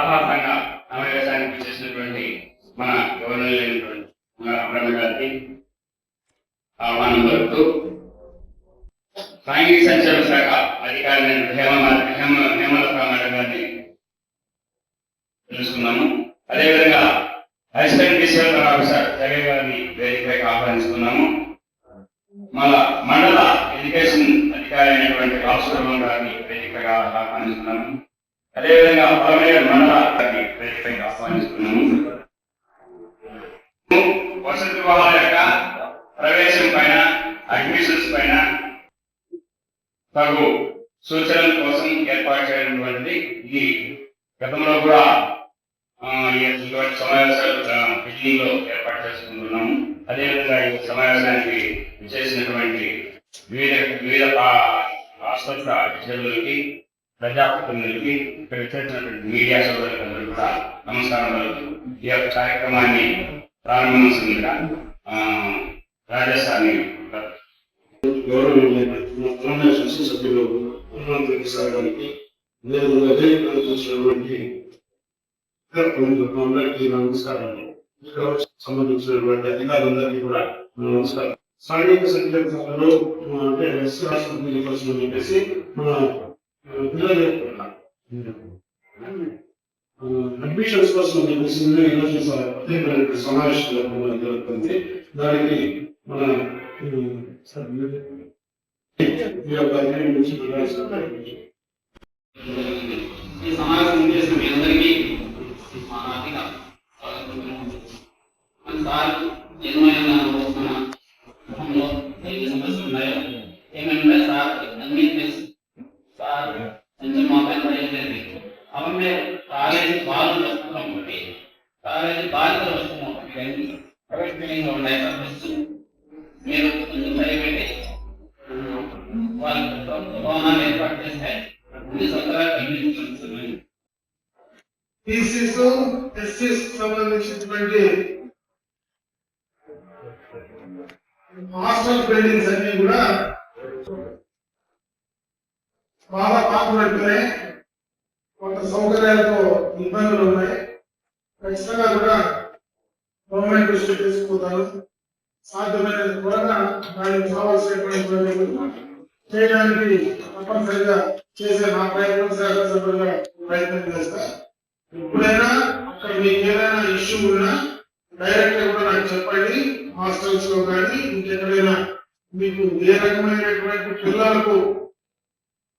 ఆహ్లాదంగా సమావేశానికి చేసినటువంటి మన గవర్నర్ అయినటువంటి మన గారికి ఆహ్వానం పలుకుతూ సాంఘిక సంక్షేమ శాఖ అధికారి హేమ హేమ హేమలత గారిని తెలుసుకున్నాము అదేవిధంగా అసిస్టెంట్ డిస్ట్రిక్ట్ ఆఫీసర్ జగన్ గారిని వేదికపైకి ఆహ్వానిస్తున్నాము. మన మండల ఎడ్యుకేషన్ అధికారి అయినటువంటి రామసుబ్రహ్మణ్యం గారిని వేదికగా ఆహ్వానిస్తున్నాము. అదేవిధంగా పలమనేరు మండల గారిని వేదికపైకి ఆహ్వానిస్తున్నాము వసతి వివాహాల యొక్క ప్రవేశం పైన అడ్మిషన్స్ పైన తగు సూచనల కోసం ఏర్పాటు చేయనటువంటిది ఇది గతంలో కూడా ఇటువంటి సమావేశాలు బిల్డింగ్లో ఏర్పాటు చేసుకుంటున్నాము. అదేవిధంగా ఈ సమావేశానికి చేసినటువంటి వివిధ వివిధ ఆసుపత్రి అధికారులకి ప్రజాప్రతినిధులకి ఇక్కడ చేసినటువంటి మీడియా సోదరులందరూ కూడా నమస్కారం పలుకుతూ ఈ యొక్క కార్యక్రమాన్ని ప్రారంభించిందిగా రాజస్థాన్ గౌరవనీయులైన సభ్యులు ప్రధానమంత్రి సార్ గారికి అదేవిధంగా జయప్రదం చేసినటువంటి ఇతర ప్రముఖులకు అందరికీ నా నమస్కారాలు ఇక్కడ సంబంధించినటువంటి అధికారులందరికీ కూడా నా నమస్కారం సాంఘిక సంక్షేమంలో అంటే ఎస్సీ రాష్ట్రం కోసం చెప్పేసి మన అడ్మిషన్స్ కోసం చెప్పేసి ఈరోజు ప్రత్యేకమైన సమావేశం జరపడం జరుగుతుంది. దానికి మన మీ యొక్క తెలియజేస్తున్నారు. ఈ సమావేశం చేసిన మీ అందరికీ భవనాలు ఏర్పాటు చేస్తే అన్ని సౌకర్యాలు కల్పించుకుంటున్నాయి టీసీస్ ఎస్సీస్ సంబంధించినటువంటి హాస్టల్ బిల్డింగ్స్ అన్ని కూడా బాగా పాకున్నట్టున్నాయి కొంత సౌకర్యాలతో ఇబ్బందులు ఉన్నాయి ఖచ్చితంగా కూడా గవర్నమెంట్ దృష్టి తీసుకుపోతారు సాధ్యమైన త్వరగా దానికి కావాల్సినటువంటి చేయడానికి తప్పనిసరిగా చేసే నా ప్రయత్నం సహకరించబడిగా ప్రయత్నం చేస్తా. ఎప్పుడైనా అక్కడ మీకు ఏదైనా ఇష్యూ ఉన్నా డైరెక్ట్గా కూడా నాకు చెప్పండి. హాస్టల్స్లో కానీ ఇంకెక్కడైనా మీకు ఏ రకమైనటువంటి పిల్లలకు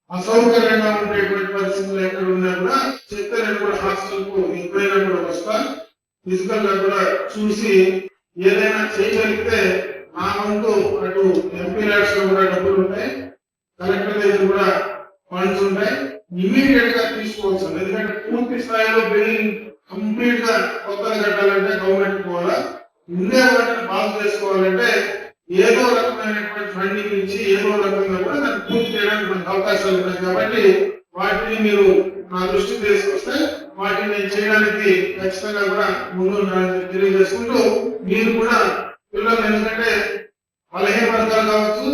అసౌకర్యంగా ఉండేటువంటి పరిస్థితులు ఎక్కడ ఉన్నా కూడా చెప్తే నేను కూడా హాస్టల్కు ఎప్పుడైనా కూడా వస్తా. ఫిజికల్గా కూడా చూసి ఏదైనా చేయగలిగితే నా వంతు అటు ఎంపీ ల్యాడ్స్లో కూడా డబ్బులు ఉంటాయి కలెక్టర్ దగ్గర కూడా ఫండ్స్ ఉంటాయి. ఇమీడియట్గా తీసుకోవచ్చు ఎందుకంటే పూర్తి స్థాయిలో బిల్డింగ్ కంప్లీట్గా కొత్తగా కట్టాలంటే గవర్నమెంట్ పోవాలా? ఉండే వాటిని బాగు చేసుకోవాలంటే ఏదో రకమైనటువంటి ఫండింగ్ ఇచ్చి ఏదో రకంగా కూడా దాన్ని పూర్తి చేయడానికి మనకు అవకాశాలు ఉన్నాయి. కాబట్టి వాటిని మీరు నా దృష్టికి తీసుకొస్తే వాటిని నేను చేయడానికి ఖచ్చితంగా కూడా ముందు తెలియజేసుకుంటూ మీరు కూడా పిల్లలు ఎందుకంటే బలహీన వర్గాలు కావచ్చు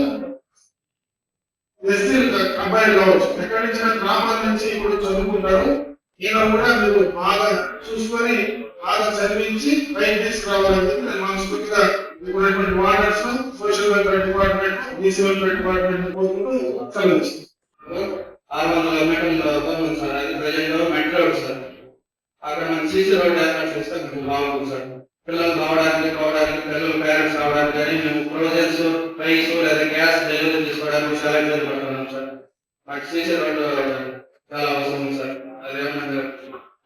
ఎస్సీ అబ్బాయి కావచ్చు. ఎక్కడి నుంచి గ్రామాల నుంచి ఇప్పుడు చదువుకుంటారు? ఈయన కూడా మీరు బాగా చూసుకొని బాగా చదివించి పైకి తీసుకురావాలని చెప్పి నేను మనస్ఫూర్తిగా ఇప్పుడున్నటువంటి warders social welfare department BC welfare department పోతుంటూ చదివించి ఆరు వందల మీటర్ల దూరం సార్. అది ప్రజెంట్ మెట్రో రోడ్ సార్. అక్కడ మన సీసీ రోడ్ ఏర్పాటు చేస్తే కొంచెం బాగుంటుంది సార్. పిల్లలు రావడానికి రావడానికి పిల్లలు పేరెంట్స్ రావడానికి కానీ మేము ప్రొవిజన్స్ ప్రైస్ లేదా తీసుకోవడానికి చాలా ఇబ్బంది సార్ మాకు చేసే రోడ్ చాలా అవసరం ఉంది సార్ అదేమన్నా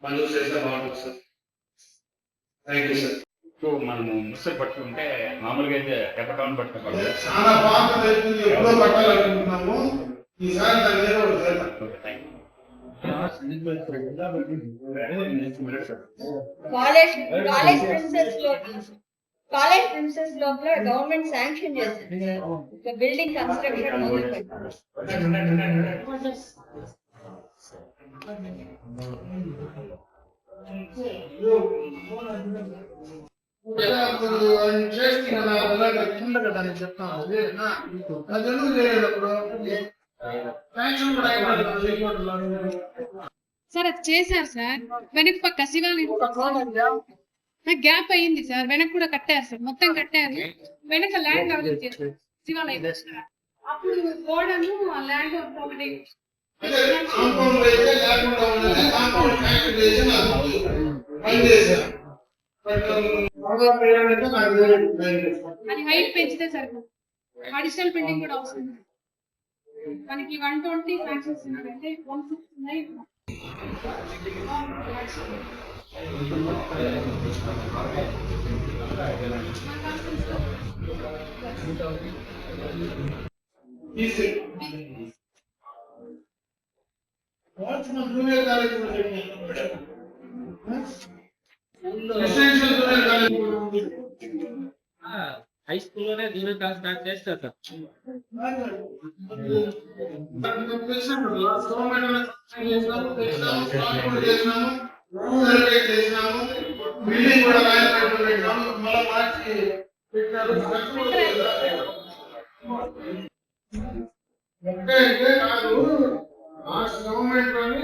మంజూరు చేస్తే బాగుంటుంది sir thank you sir so మనము ముసలి పట్టుకుంటే మామూలుగా అయితే ఎప్పటికీ పట్టుకోవాలి చాలా బాగా ఎప్పుడో పట్టాలనుకుంటున్నాము ఈసారి ఒకటి చేద్దాం కాలేజ్ కాలేజ్ ప్రిన్సెస్లో కాలేజ్ ప్రిన్సెస్ లోపల గవర్నమెంట్ శాంక్షన్ చేసింది ఒక బిల్డింగ్ కన్స్ట్రక్షన్ మొదలు పెట్టారు అది చేస్తే కదా అలాగే కింద కదా నేను చెప్తాను అదే నా, అది ఎందుకు చేయలేదు అప్పుడు శాంక్షన్ కూడా అయిపోయింది కదా హైకోర్టులో. సార్ అది చేశారు సార్ వెనక పక్క శివాలయం ఒక చోట నాకు గ్యాప్ అయ్యింది సార్. వెనక కూడా కట్టారు సార్ మొత్తం కట్టారు. వెనక ల్యాండ్ శివాలయం. అప్పుడు గోడను ఆ ల్యాండ్ ఒకటి అదే హైట్ పెంచితే సరిపోదు అడిషనల్ బిల్డింగ్ కూడా అవసరం మనకి వన్ ట్వంటీ ఫ్రాక్షన్స్ అంటే one junior college residential junior college high స్కూల్లోనే జూనియర్ క్లాస్ స్టార్ట్ చేస్తారు సార్ బిల్డింగ్ కూడా రాయపెట్టాము మళ్ళీ మార్చి పెట్టారు అంటే నాకు లాస్ట్ గవర్నమెంట్ లోని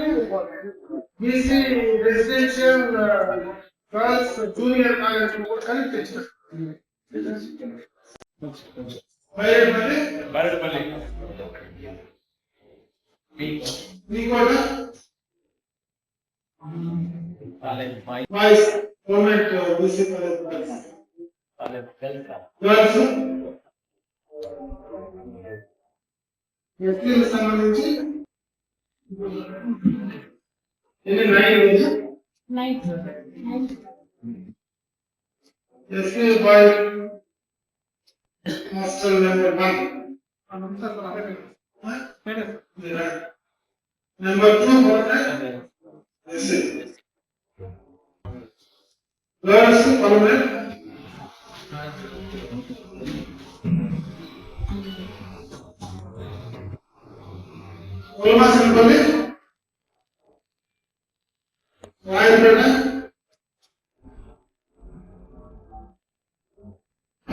BC residential girls junior college కూడా కలిపి తెచ్చారు బయటపడి బరడపల్లి మీకు కూడా voice government BC college girls ఎస్టీలకు సంబంధించి ఎన్ని నైన్ इसके बाद hostel number one number two होता है जैसे girls college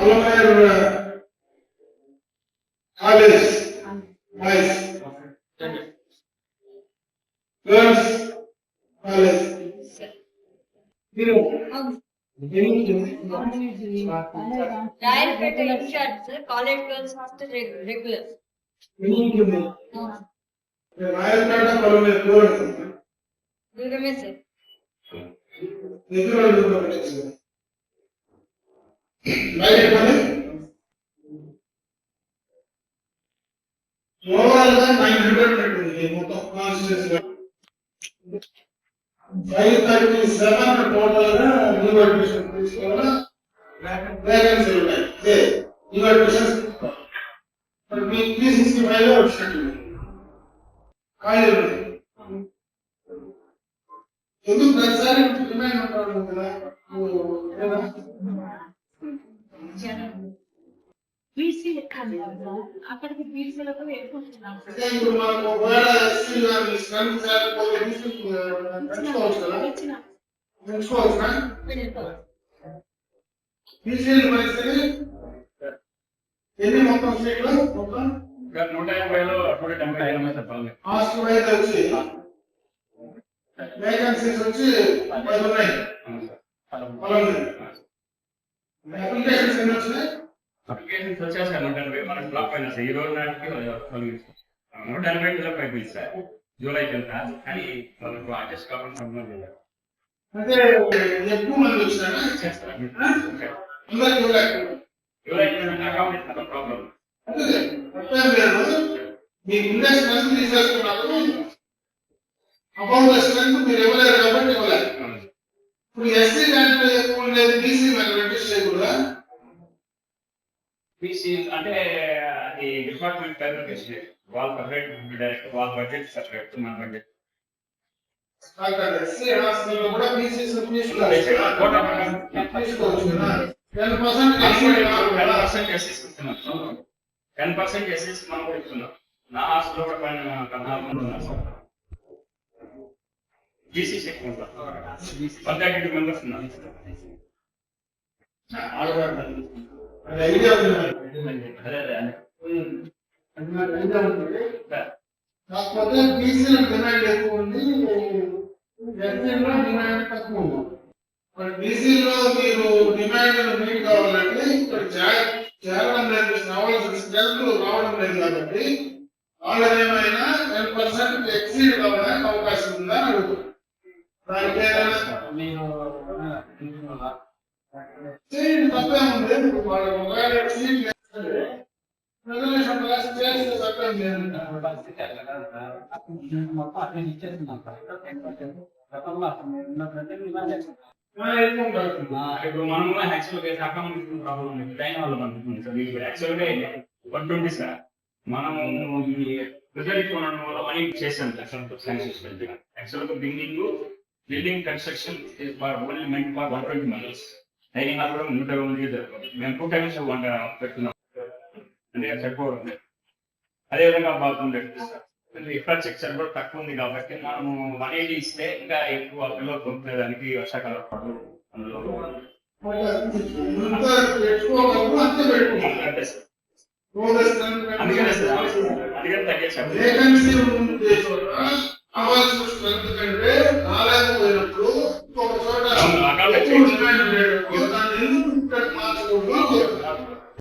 Allamayya college boys girls college Rayalapeta incharge college girls hostel regular Rayapeta permanent దూరం దూరమే సార్ నిధులు రాయపేట ఓవరాల్ గా నైన్ హండ్రెడ్ ఉంటుంది మొత్తం constituency five thirty seven total గా న్యూ అడ్మిషన్ తీసుకోవాలా వేకెన్సీ ఉన్నాయి అదే న్యూ అడ్మిషన్స్ మరి మీ త్రీ సిక్స్టీ ఫైవ్ లో వచ్చినట్టు ఖాళీ ఉన్నాయి ఎందుకు ప్రతిసారి డిమాండ్ ఉంటారు కదా బీసీలు పరిస్థితి? ఎన్ని మొత్తం సీట్లు? మొత్తం? నూట యాభైలో నూట డెబ్బై ఐదు మంది చెప్పాలి హాస్టల్ వచ్చి? వేకెన్సీస్ వచ్చి పది ఉన్నాయి. పదకొండు. అప్లికేషన్స్ ఎన్ని వచ్చినాయి? అప్లికేషన్స్ వచ్చేసారు నూట ఎనభై మనకు బ్లాక్ అయినా ఈ రోజు నాటికి నూట ఎనభై బ్లాక్ అయిపోయింది సార్. జూలై కింద. కానీ మనకు అడ్జస్ట్ కాకుండా సంబంధం లేదు. చేస్తారు? అందరికి ఇవ్వలేదు జూలై కింద అకామిడేషన్ ప్రాబ్లం అదే అర్థం లేదు మీ ఇండెక్స్ స్ట్రెంత్ తీసేసుకున్నప్పుడు అకౌంట్ స్ట్రెంత్ మీరు ఇవ్వలేరు కాబట్టి ఇవ్వలేదు ఇప్పుడు ఎస్సీ దాంట్లో ఎక్కువ ఉండేది బీసీ మరి రిజిస్టర్ చేయకూడదా అంటే అది డిపార్ట్మెంట్ పేరు వాళ్ళ సపరేట్ డైరెక్ట్ వాళ్ళ బడ్జెట్ సపరేట్ మన బడ్జెట్ టెన్ పర్సెంట్ ఎస్ఎస్ మనం కూడా ఇస్తున్నాం. నా హాస్టల్లో కూడా పైన పద్నాలుగు మంది ఉన్నారు బీసీ ఎక్కువ ఉంటారు. వన్ థర్టీ టూ మెంబర్స్ ఉన్నారు అది ఐడియా కాకపోతే డిమాండ్ ఎక్కువ ఉంది. ఎస్సీలో డిమాండ్ తక్కువ ఉంది మరి బీసీలో మీరు డిమాండ్ మీట్ కావాలంటే ఇక్కడ చేరడం లేదు రావాల్సిన స్టెప్లు రావడం లేదు కాబట్టి వాళ్ళని ఏమైనా టెన్ పర్సెంట్ ఎక్సీడ్ కావడానికి అవకాశం ఉందా అని దానికి ఏదైనా నేను చేయండి తప్పే ఉంది ఇప్పుడు వాళ్ళ ఒకవేళ ఎక్సీడ్ చేస్తే రెజల్యూషన్ పాస్ చేస్తే తప్పేం లేదు మొత్తం అక్కడ ఇచ్చేస్తున్నాం గతంలో ఉన్నటువంటి డిమాండ్ ఇప్పుడు మనము యాక్చువల్ గా అకామిడేషన్ ప్రాబ్లం ఉంది ట్రైన్ వల్ల పంపుతుంది సార్ ఇది యాక్చువల్ గా వన్ ట్వంటీ సార్ మనము ఈ రిజల్ట్ కొనడం వల్ల మనీ చేసాం శాంక్షన్ యాక్చువల్ గా building building construction only meant for one twenty members training కూడా నూట ఇరవై మంది జరుగుతుంది మేము టూ టైమ్స్ వన్ పెడుతున్నాం. అంటే సరిపోవడం అదేవిధంగా బాగుండే ఇన్ఫ్రాస్ట్రక్చర్ కూడా తక్కువ ఉంది కాబట్టి మనము వన్ ఎయిటీ ఇస్తే ఇంకా ఎక్కువ పిల్లలు కొనుక్కునేదానికి వర్షాకాలం పడదు అందులో ఎంత సార్. అందుకనే సార్. అందుకని తగ్గించాము వేకెన్సీ ఉండే చోట కావాల్సిన స్ట్రెంత్ కంటే हम आगामी